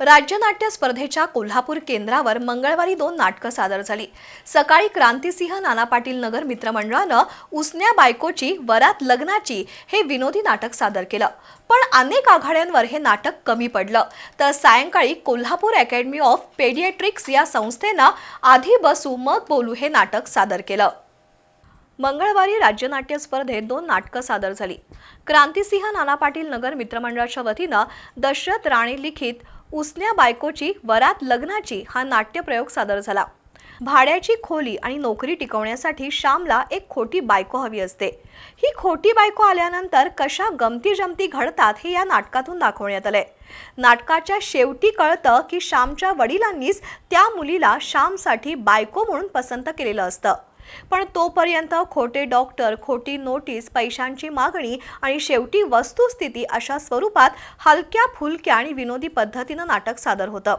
राज्यनाट्य स्पर्धेच्या कोल्हापूर केंद्रावर मंगळवारी दोन नाटकं सादर झाली. सकाळी क्रांतिसिंह नाना पाटील नगर मित्रमंडळानं उसन्या बायकोची वरात लग्नाची हे विनोदी नाटक सादर केलं. पण अनेक आघाड्यांवर हे नाटक कमी पडलं. तर सायंकाळी कोल्हापूर अकॅडमी ऑफ पेडियाट्रिक्स या संस्थेनं आधी बसू मग बोलू हे नाटक सादर केलं. मंगळवारी राज्यनाट्य स्पर्धेत दोन नाटकं सादर झाली. क्रांतिसिंह नाना पाटील नगर मित्रमंडळाच्या वतीनं दशरथ राणे लिखित उसन्या बायकोची वरात लग्नाची हा नाट्यप्रयोग सादर झाला. भाड्याची खोली आणि नोकरी टिकवण्यासाठी श्यामला एक खोटी बायको हवी असते. ही खोटी बायको आल्यानंतर कशा गमती जमती घडतात हे या नाटकातून दाखवण्यात आलंय. नाटकाच्या शेवटी कळतं की श्यामच्या वडिलांनीच त्या मुलीला श्यामसाठी बायको म्हणून पसंत केलेलं असतं. पण तोपर्यंत खोटे डॉक्टर खोटी नोटीस पैशांची मागणी आणि शेवटी वस्तुस्थिती अशा स्वरूपात हलक्या फुलक्या आणि विनोदी पद्धतीनं नाटक सादर होतं.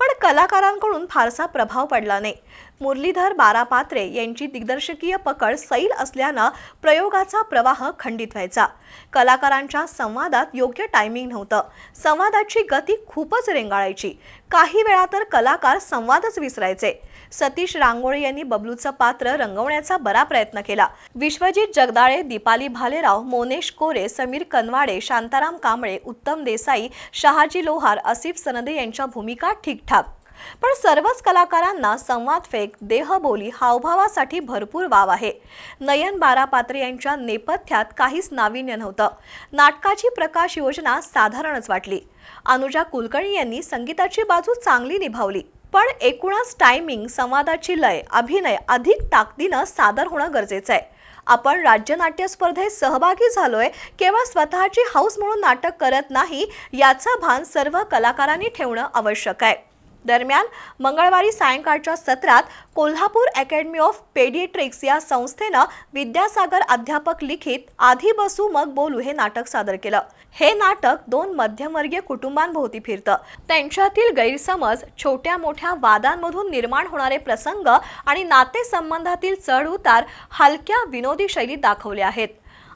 पण कलाकारांकडून फारसा प्रभाव पडला नाही. मुरलीधर बारापात्रे यांची दिग्दर्शकीय पकड सैल असल्यानं प्रयोगाचा प्रवाह खंडित व्हायचा. कलाकारांच्या संवादात योग्य टायमिंग नव्हतं. संवादाची गती खूपच रेंगाळायची. काही वेळा तर कलाकार संवादच विसरायचे. सतीश रांगोळे यांनी बबलूचं पात्र रंगवण्याचा बरा प्रयत्न केला. विश्वजित जगदाळे दीपाली भालेराव मोनेश कोरे समीर कनवाडे शांताराम कांबळे उत्तम देसाई शहाजी लोहार आसिफ सनदे यांच्या भूमिका ठाक. पण सर्वच कलाकारांना संवाद फेक देहबोली हावभावासाठी भरपूर वाव आहे. नयन बारापात्रे यांच्या नेपथ्यात काहीच नाविन्य नव्हतं. नाटकाची प्रकाश योजना साधारणच वाटली. अनुजा कुलकर्णी यांनी संगीताची बाजू चांगली निभावली. पण एकूणच टायमिंग संवादाची लय अभिनय अधिक ताकदीनं सादर होणं गरजेचं आहे. आपण राज्यनाट्य स्पर्धेत सहभागी झालोय केवळ स्वतःची हाऊस म्हणून नाटक करत नाही याचं भान सर्व कलाकारांनी ठेवणं आवश्यक आहे. दरम्यान मंगळवारी सायंकाळच्या सत्रात कोल्हापूर अकॅडमी ऑफ पेडिएट्रिक्स या संस्थेनं विद्यासागर अध्यापक लिखित आधी बसू मग बोलू हे नाटक सादर केलं. हे नाटक दोन मध्यमवर्गीय कुटुंबांभोवती फिरतं. त्यांच्यातील गैरसमज छोट्या मोठ्या वादांमधून निर्माण होणारे प्रसंग आणि नातेसंबंधातील चढ उतार हलक्या विनोदी शैलीत दाखवले आहेत.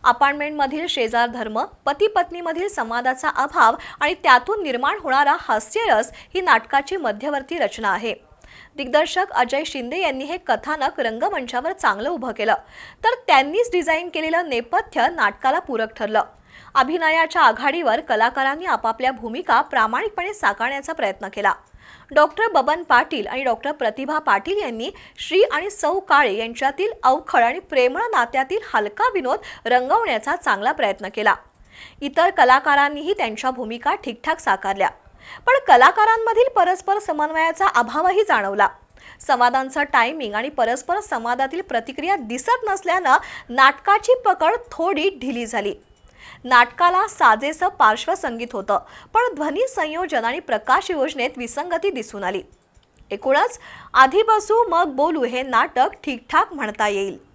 अपार्टमेंटमधील शेजार धर्म पती पत्नीमधील संवादाचा अभाव आणि त्यातून निर्माण होणारा हास्यरस ही नाटकाची मध्यवर्ती रचना आहे. दिग्दर्शक अजय शिंदे यांनी हे कथानक रंगमंचावर चांगलं उभं केलं. तर त्यांनीच डिझाईन केलेलं नेपथ्य नाटकाला पूरक ठरलं. अभिनयाच्या आघाडीवर कलाकारांनी आपापल्या भूमिका प्रामाणिकपणे साकारण्याचा प्रयत्न केला. डॉक्टर बबन पाटील आणि डॉक्टर प्रतिभा पाटील यांनी श्री आणि सौ काळे यांच्यातील अवखळ आणि प्रेमळ नात्यातील हलका विनोद रंगवण्याचा चांगला प्रयत्न केला. इतर कलाकारांनीही त्यांच्या भूमिका ठीकठाक साकारल्या. पण कलाकारांमधील परस्पर समन्वयाचा अभावही जाणवला. संवादांचं टायमिंग आणि परस्पर संवादातील प्रतिक्रिया दिसत नसल्यानं नाटकाची पकड थोडी ढिली झाली. नाटकाला साजेसं पार्श्वसंगीत होतं. पण ध्वनी संयोजन आणि प्रकाश योजनेत विसंगती दिसून आली. एकूणच आधी बसू मग बोलू हे नाटक ठीकठाक म्हणता येईल.